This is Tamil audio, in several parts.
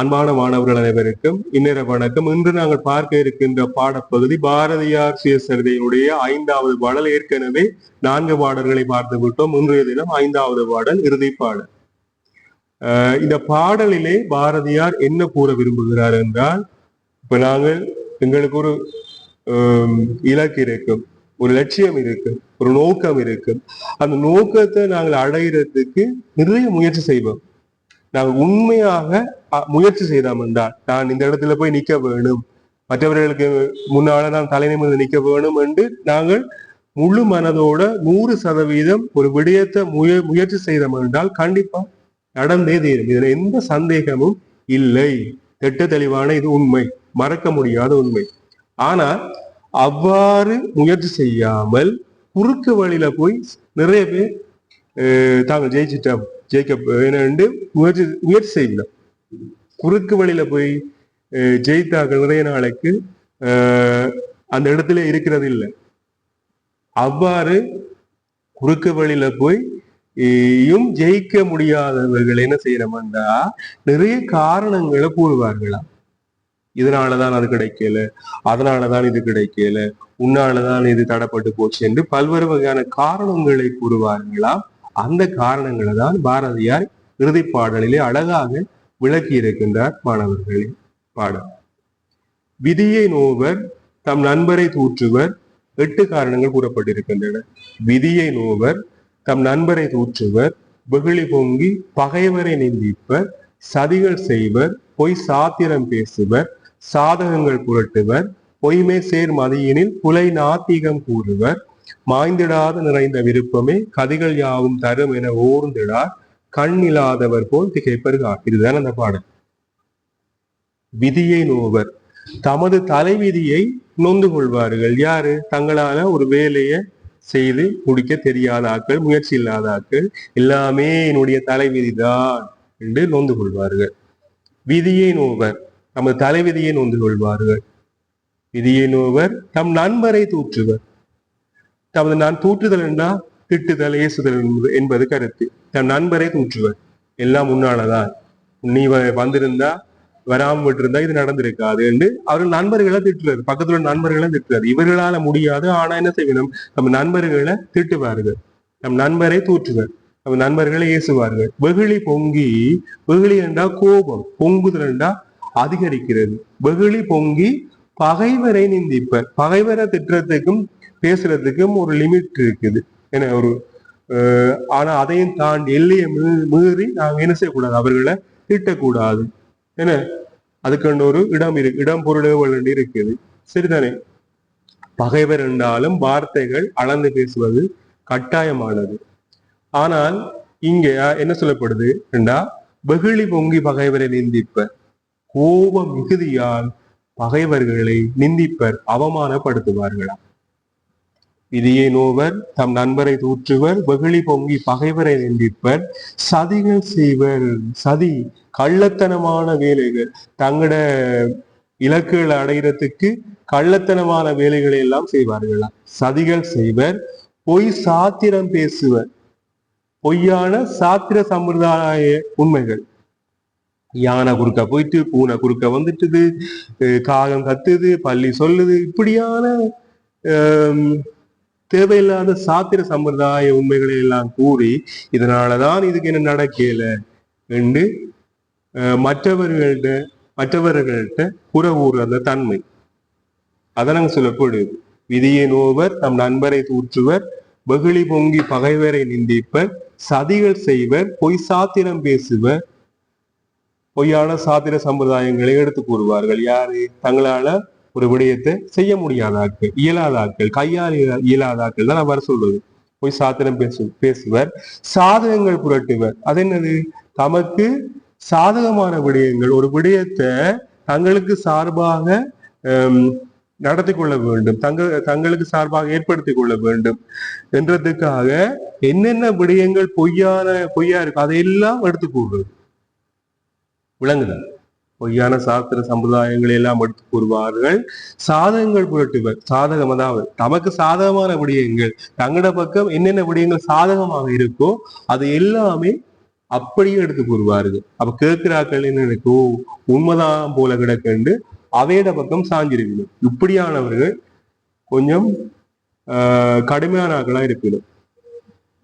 அன்பான மாணவர்கள் அனைவருக்கும் இன்னொரு வணக்கம். இன்று நாங்கள் பார்க்க இருக்கின்ற பாடப்பகுதி பாரதியார் சுயசரிதையினுடைய ஐந்தாவது பாடல். ஏற்கனவே நான்கு பாடல்களை பார்த்து விட்டோம். இன்றைய தினம் ஐந்தாவது பாடல் இறுதி பாடல். இந்த பாடலிலே பாரதியார் என்ன கூற விரும்புகிறார் என்றால் இப்ப நாங்கள் எங்களுக்கு ஒரு ஹம், இலக்கு இருக்கும். ஒரு லட்சியம் இருக்கு ஒரு நோக்கம் இருக்கு அந்த நோக்கத்தை நாங்கள் அடையிறதுக்கு நிறைய முயற்சி செய்வோம். நான் உண்மையாக முயற்சி செய்தோம் என்றால் நான் இந்த இடத்துல போய் நிக்க வேணும். மற்றவர்களுக்கு முன்னால நான் தலை நிமிர்ந்து நிக்க வேணும் என்று நாங்கள் முழு மனதோட நூறு சதவீதம் ஒரு விடயத்தை முய முயற்சி செய்தோம் என்றால் கண்டிப்பா நடந்தே தீரும். இதுல எந்த சந்தேகமும் இல்லை. திட்ட தெளிவான இது உண்மை. மறக்க முடியாத உண்மை. ஆனால் அவ்வாறு முயற்சி செய்யாமல் குறுக்கு வழியில போய் நிறைய பேர் தாங்கள் ஜெயிச்சிட்டோம் ஜெயிக்க வேணும்னு முயற்சி முயற்சி செய்யலாம் குறுக்கு வழியில போய் ஜெயித்தார்கள் நிறைய நாளைக்கு அந்த இடத்துல இருக்கிறது இல்லை அவ்வாறு குறுக்கு வழியில போய் யும் ஜெயிக்க முடியாதவர்கள் என்ன செய்யணும்டா நிறைய காரணங்களை கூறுவார்களாம் இதனாலதான் அது கிடைக்கல அதனாலதான் இது கிடைக்கல உன்னாலதான் இது தடப்பட்டு போச்சு என்று பல்வேறு வகையான காரணங்களை கூறுவார்களாம் அந்த காரணங்களை தான் பாரதியார் இறுதி பாடலிலே அழகாக விளக்கி இருக்கின்றார் மாணவர்களே பாடம் விதியை நோவர் தம் நண்பரை தூற்றுவர் எட்டு காரணங்கள் கூறப்பட்டிருக்கின்றன. விதியை நோவர் தம் நண்பரை தூற்றுவர் வெகுளி பொங்கி பகைவரை நிந்திப்பர் சதிகள் செய்வர் பொய் சாத்திரம் பேசுவர் சாதகங்கள் புரட்டுவர் பொய்மை சேர் மதியினில் புலை நாத்திகம் கூறுவர் மாய்ந்திடாத நிறைந்த விருப்பமே கதிகள் யாவும் தரும் என ஓர்ந்திடார். கண் இல்லாதவர் போல் திகைப்பருகார். இதுதான் அந்த பாடல். விதியை நோவர். தமது தலைவிதியை நொந்து கொள்வார்கள். யாரு? தங்களால ஒரு வேலையை செய்து முடிக்க தெரியாத ஆட்கள் முயற்சி இல்லாத ஆட்கள். எல்லாமே என்னுடைய தலைவிதிதான் என்று நொந்து கொள்வார்கள். விதியை நோவர். தமது தலைவிதியை நொந்து கொள்வார்கள். விதியை நோவர். தம் நண்பரை தூற்றுவர். தமது நான் தூற்றுதல் என்றா திட்டுதல் ஏசுதல் என்பது- என்பது கருத்து. தம் நண்பரை தூற்றுவர். எல்லாம் முன்னாலதான் நீ வ- வந்திருந்தா வராம விட்டுருந்தா இது நடந்திருக்காது என்று அவர்கள் நண்பர்களை திட்டுறாரு பக்கத்துல உள்ள நண்பர்களை திட்டுறாரு இவர்களால முடியாது ஆனா என்ன செய்யணும்? நம்ம நண்பர்களை திட்டுவார்கள். நம் நண்பரை தூற்றுவர். நம்ம நண்பர்களை ஏசுவார்கள். வெகுளி பொங்கி வெகுளி என்றா கோபம் பொங்குதல் என்றா அதிகரிக்கிறது. வெகுளி பொங்கி பகைவரை நிந்திப்பர். பகைவரை திட்டுறதுக்கும் பேசுறதுக்கும் ஒரு லிமிட் இருக்குது. என்ன ஒரு அஹ், ஆனா அதையும் தாண்டி எல்லையை மீறி நாங்க என்ன செய்யக்கூடாது? அவர்களை திட்டக்கூடாது. என்ன அதுக்குன்னு ஒரு இடம் இருக்கு இடம் பொருள் இருக்குது. சரிதானே? பகைவர் என்றாலும் வார்த்தைகள் அளந்து பேசுவது கட்டாயமானது. ஆனால் இங்க என்ன சொல்லப்படுது என்றா வெகுளி பொங்கி பகைவரை நிந்திப்பர். கோப மிகுதியால் பகைவர்களை நிந்திப்பர் அவமானப்படுத்துவார்களாம். இதையே நோவர் தம் நண்பரை தூற்றுவர் வெகுளி பொங்கி பகைவரை நின்றிப்பர் சதிகள் செய்வர் சதி கள்ளத்தனமான வேலைகள். தங்களோட இலக்குகளை அடைகிறதுக்கு கள்ளத்தனமான வேலைகளை எல்லாம் செய்வார்களாம் சதிகள் செய்வர் பொய் சாத்திரம் பேசுவர். பொய்யான சாத்திர சம்பிரதாய உண்மைகள். யானை குறுக்க போயிட்டு பூனை குறுக்க வந்துட்டுது காகம் கத்துது பள்ளி சொல்லுது இப்படியான தேவையில்லாத சாத்திர சம்பிரதாய உண்மைகளை எல்லாம் கூறி இதனாலதான் இதுக்கு என்ன நடக்கல என்று அஹ், மற்றவர்கள்ட்ட மற்றவர்கள்ட்ட புற அந்த தன்மை. அதனங்க சொல்லப்படுது. விதியை நோவர் தம் நண்பரை தூற்றுவர் வெகுளி பொங்கி பகைவரை நிந்திப்பர் சதிகள் செய்வர் பொய் சாத்திரம் பேசுவர் பொய்யான சாத்திர சம்பிரதாயங்களை எடுத்து கூறுவார்கள். யாரு? தங்களால ஒரு விடயத்தை செய்ய முடியாத ஆட்கள் இயலாத ஆட்கள் கையால் இயலா- இயலாத ஆட்கள் தான் அவர் சொல்றது. போய் சாத்திரம் பேசு பேசுவர். சாதகங்கள் புரட்டுவர். அது என்னது? தமக்கு சாதகமான விடயங்கள். ஒரு விடயத்தை தங்களுக்கு சார்பாக ஹம், நடத்தி கொள்ள வேண்டும். தங்கள் தங்களுக்கு சார்பாக ஏற்படுத்தி கொள்ள வேண்டும் என்றதுக்காக என்னென்ன விடயங்கள் பொய்யான பொய்யா இருக்கு அதையெல்லாம் எடுத்து கூடுறது விளங்குதான் பொய்யான சாஸ்திர சம்பிரதாயங்களை எல்லாம் எடுத்து கூறுவார்கள். சாதகங்கள் புரட்டுவர் சாதகம் அதாவது தமக்கு சாதகமான விடயங்கள் தங்களோட பக்கம் என்னென்ன விடயங்கள் சாதகமாக இருக்கோ அது எல்லாமே அப்படியே எடுத்து கூறுவார்கள். அப்ப கேட்கிறாக்கள் என்ன இருக்கோ உண்மைதான் போல கிடக்கண்டு அவையிட பக்கம் சாஞ்சிருக்கணும். இப்படியானவர்கள் கொஞ்சம் ஆஹ், கடுமையான ஆக்களா இருக்கணும்.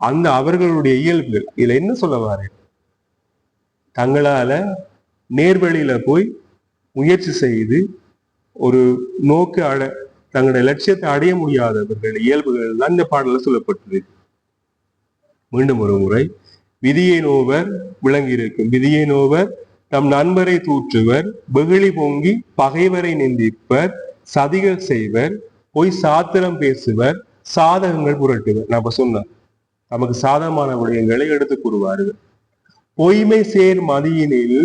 அந்த அவர்களுடைய இயல்புகள் இதுல என்ன சொல்ல வாரு தங்களால நேர்வழியில போய் முயற்சி செய்து ஒரு நோக்கு அட தங்களுடைய லட்சியத்தை அடைய முடியாதவர்கள் இயல்புகள் தான் இந்த பாடல சொல்லப்பட்டது. மீண்டும் ஒரு முறை விதியை நோவர் விளங்கி இருக்கும். விதியை நோவர் தம் நண்பரை தூற்றுவர் வெகுளி பொங்கி பகைவரை நிந்திப்பர் சதிகள் செய்வர் பொய் சாத்திரம் பேசுவர் சாதகங்கள் புரட்டுவர். நம்ம இப்ப நமக்கு சாதகமான விடயங்களை எடுத்து கூறுவார்கள். பொய்மை சேர் மதியினில்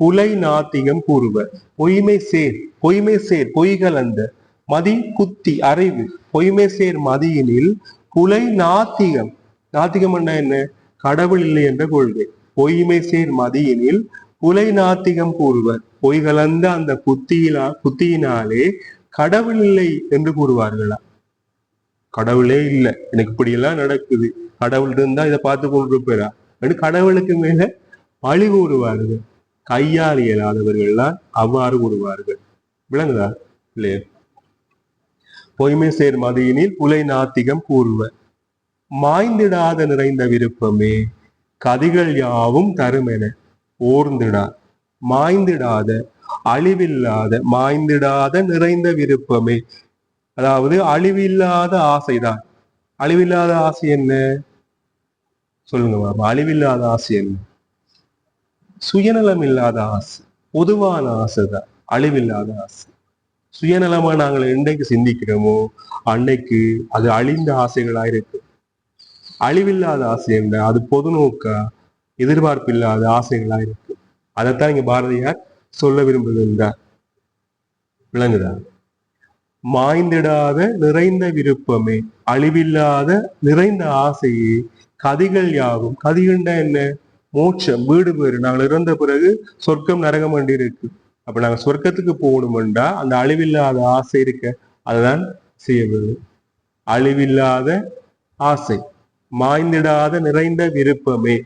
புலை நாத்திகம் கூறுவர் பொய்மை சேர் பொய்மை சேர் பொய்கலந்த மதி குத்தி அறிவு பொய்மை சேர் மதியினில் புலை நாத்திகம் நாத்திகம் என்ன? கடவுள் இல்லை என்ற கொள்கை. பொய்மை சேர் மதியினில் புலை நாத்திகம் கூறுவர் பொய் கலந்த அந்த புத்தியிலா புத்தியினாலே கடவுள் இல்லை என்று கூறுவார்களா? கடவுளே இல்லை. எனக்கு இப்படி எல்லாம் நடக்குது. கடவுள் இருந்தா இதை பார்த்து கொண்டிருப்பாரா? அப்படின்னு கடவுளுக்கு மேல பழி கூறுவார்கள். கையால் இயலாதவர்கள்லாம் அவ்வாறு கூறுவார்கள். விளங்குதா? இல்லையா. பொய்மை சேர் மதியினில் புலை நாத்திகம் கூறுவர் மாய்ந்திடாத நிறைந்த விருப்பமே கதிகள் யாவும் தருமென ஓர்ந்திடா. மாய்ந்திடாத அழிவில்லாத மாய்ந்திடாத நிறைந்த விருப்பமே. அதாவது அழிவில்லாத ஆசைதான். அழிவில்லாத ஆசை என்ன? சொல்லுங்க பாபா அழிவில்லாத ஆசை என்ன? சுயநலம் இல்லாத ஆசை பொதுவான ஆசை தான் அழிவில்லாத ஆசை. சுயநலமா நாங்கள் என்றைக்கு சிந்திக்கிறோமோ அன்னைக்கு அது அழிந்த ஆசைகளா இருக்கு அழிவில்லாத ஆசை என்ன? அது பொது நோக்கா? எதிர்பார்ப்பு இல்லாத ஆசைகளா இருக்கு அதைத்தான் இங்க பாரதியார் சொல்ல விரும்புகின்றார் விளங்குதா? மாய்ந்திடாத நிறைந்த விருப்பமே அழிவில்லாத நிறைந்த ஆசையே கதிகள் யாவும் கதிகண்டா என்ன? மோட்சம் வீடு பேரு நாங்கள் இறந்த பிறகு சொர்க்கம் நரகம் வேண்டி இருக்கு. அப்ப நாங்க சொர்க்கத்துக்கு போகணுமெண்டா அந்த அழிவில்லாத ஆசை இருக்க அதுதான் செய்ய வேண்டும் அழிவில்லாத ஆசை மாய்ந்திடாத நிறைந்த விருப்பமே.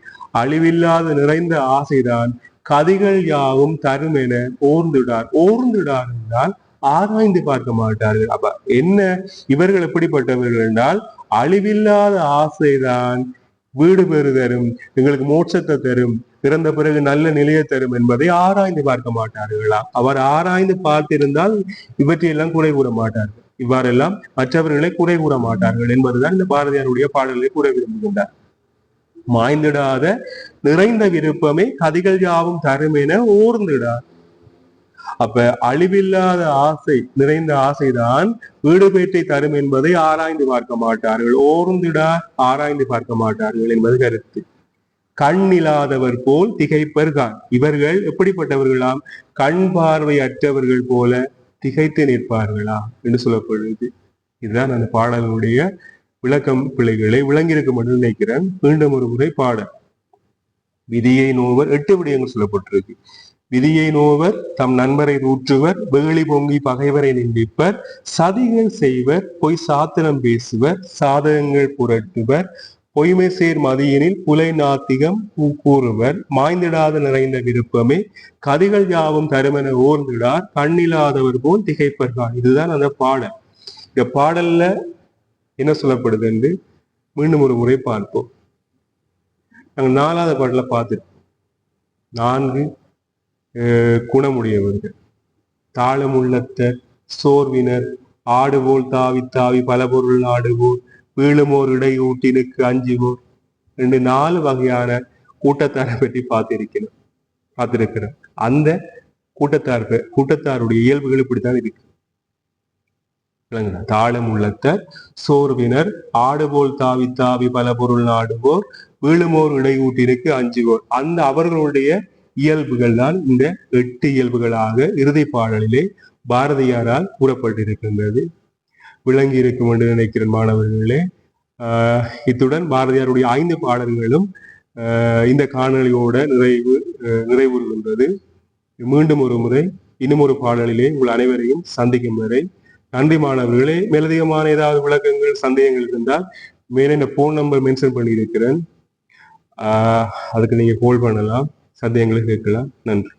அழிவில்லாத நிறைந்த ஆசைதான் கதிகள் யாவும் தரும் என ஓர்ந்துடார். ஓர்ந்துடார் என்றால் ஆராய்ந்து பார்க்க மாட்டார்கள். அப்ப என்ன இவர்கள் எப்படிப்பட்டவர்கள் என்றால் அழிவில்லாத ஆசைதான் வீடு பேறு தரும் எங்களுக்கு மோட்சத்தை தரும் பிறந்த பிறகு நல்ல நிலையை தரும் என்பதை ஆராய்ந்து பார்க்க மாட்டார்களா? அவர் ஆராய்ந்து பார்த்திருந்தால் இவற்றையெல்லாம் குறை கூற மாட்டார்கள். இவ்வாறெல்லாம் மற்றவர்களை குறை கூற மாட்டார்கள் என்பதுதான் இந்த பாரதியாருடைய பாடல்களை கூற விரும்புகின்றார். மாய்ந்திடாத நிறைந்த விருப்பமே கதிகள் யாவும் தரும் என ஓர்ந்திடார் அப்ப அழிவில்லாத ஆசை நிறைந்த ஆசைதான் வீடுபேட்டை தரும் என்பதை ஆராய்ந்து பார்க்க மாட்டார்கள். ஓர்ந்திடா ஆராய்ந்து பார்க்க மாட்டார்கள் என்பது கருத்து. கண் இல்லாதவர் போல் திகைப்பர்கான் இவர்கள் எப்படிப்பட்டவர்களாம்? கண் பார்வை அற்றவர்கள் போல திகைத்து நிற்பார்களா என்று சொல்லப்படுது இதுதான் அந்த பாடலுடைய விளக்கம் பிள்ளைகளை விளங்கியிருக்கும் என்று நினைக்கிறேன். மீண்டும் ஒரு முறை பாடல். விதியை நோவர் எட்டு விடயங்கள் சொல்லப்பட்டிருக்கு. விதியை நோவர் தம் நண்பரை ஊற்றுவர் வெகுளி பொங்கி பகைவரை நிந்திப்பர் சதிகள் செய்வர் பொய் சாத்திரம் பேசுவர் சாதகங்கள் புரட்டுவர் பொய்மை சேர் மதியினில் புலை நாத்திகம் பூ கூறுவர் மாய்ந்திடாத நிறைந்த விருப்பமே கதிகள் யாவும் தருமென ஓர்ந்திடார் கண்ணில்லாதவர் போல் திகைப்பர்கான் இதுதான் அந்த பாடல். இந்த பாடல்ல என்ன சொல்லப்படுது என்று மீண்டும் ஒரு முறை பார்ப்போம். நாங்கள் நாலாவது பாடல பார்த்துருக்கோம். நான்கு குணமுடையவர்கள். தாளமுள்ளத்த சோர்வினர் ஆடுபோல் தாவி தாவி பல பொருள் ஆடுவோர் வீழுமோர் இடையூட்டினுக்கு அஞ்சுவோர். ரெண்டு நாலு வகையான கூட்டத்தாரை பற்றி பார்த்திருக்கிறோம். பார்த்திருக்கிறோம். அந்த கூட்டத்தார் கூட்டத்தாருடைய இயல்புகள் இப்படித்தான் இருக்கு. தாளம் உள்ளத்த சோர்வினர் ஆடுபோல் தாவி தாவி பல பொருள் நாடுவோர் வீழுமோர் இடையூட்டினுக்கு அஞ்சுவோர். அந்த அவர்களுடைய இயல்புகள் தான் இந்த எட்டு இயல்புகளாக இறுதி பாடலிலே பாரதியாரால் கூறப்பட்டிருக்கின்றது. விளங்கி இருக்கும் என்று நினைக்கிறேன் மாணவர்களே. இத்துடன் பாரதியாருடைய ஐந்து பாடல்களும் இந்த காணொளியோட நிறைவு நிறைவுறுகின்றது. மீண்டும் ஒரு முறை இன்னும் ஒரு பாடலிலே உங்கள் அனைவரையும் சந்திக்கும் வரை நன்றி மாணவர்களே. மேலதிகமான ஏதாவது விளக்கங்கள் சந்தேகங்கள் இருந்தால் மேலே இந்த போன் நம்பர் மென்ஷன் பண்ணியிருக்கிறேன். அதுக்கு நீங்க கால் பண்ணலாம். சந்தேகங்களை கேட்கலாம். நன்றி.